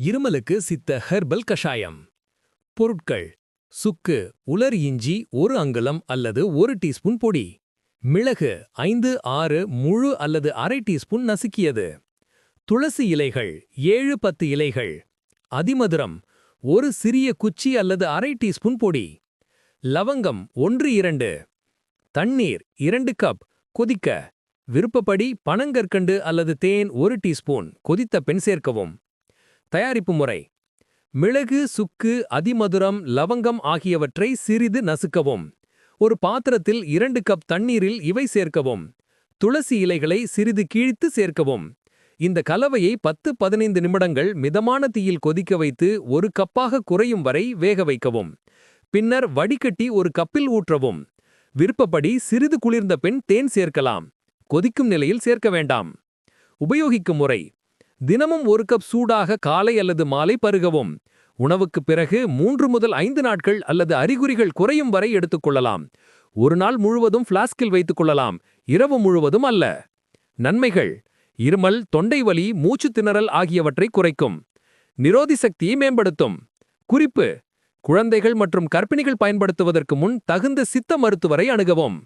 இருமலுக்கு சித்த ஹெர்பல் கஷாயம். பொருட்கள். சுக்கு உலர் இஞ்சி ஒரு அங்குலம் அல்லது ஒரு டீஸ்பூன் பொடி. மிளகு ஐந்து ஆறு முழு அல்லது அரை டீஸ்பூன் நசுக்கியது. துளசி இலைகள் ஏழு பத்து இலைகள். அதிமதுரம் ஒரு சிறிய குச்சி அல்லது அரை டீஸ்பூன் பொடி. லவங்கம் ஒன்று இரண்டு. தண்ணீர் இரண்டு கப். கொதிக்க. விருப்பப்படி பனங்கற்கண்டு அல்லது தேன் ஒரு டீஸ்பூன். கொதித்த பெண் சேர்க்கவும். தயாரிப்பு முறை. மிளகு சுக்கு அதிமதுரம் லவங்கம் ஆகியவற்றை சிறிது நசுக்கவும். ஒரு பாத்திரத்தில் இரண்டு கப் தண்ணீரில் இவை சேர்க்கவும். துளசி இலைகளை சிறிது கீழ்த்து சேர்க்கவும். இந்த கலவையை பத்து பதினைந்து நிமிடங்கள் மிதமான தீயில் கொதிக்க வைத்து ஒரு கப்பாக குறையும் வரை வேக வைக்கவும். பின்னர் வடிகட்டி ஒரு கப்பில் ஊற்றவும். விருப்பப்படி சிறிது குளிர்ந்த பின் தேன் சேர்க்கலாம். கொதிக்கும் நிலையில் சேர்க்க வேண்டாம். உபயோகிக்கும் முறை. தினமும் ஒரு கப் சூடாக காலை அல்லது மாலை பருகவும். உணவுக்குப் பிறகு மூன்று முதல் ஐந்து நாட்கள் அல்லது அறிகுறிகள் குறையும் வரை எடுத்துக்கொள்ளலாம் ஒரு நாள் முழுவதும் ஃப்ளாஸ்கில் வைத்துக் கொள்ளலாம். இரவு முழுவதும் அல்ல. நன்மைகள். இருமல் தொண்டை வலி மூச்சு திணறல் ஆகியவற்றை குறைக்கும். நிரோதி சக்தியை மேம்படுத்தும். குறிப்பு. குழந்தைகள் மற்றும் கர்ப்பிணிகள் பயன்படுத்துவதற்கு முன் தகுந்த சித்த மருத்துவரை அணுகவும்.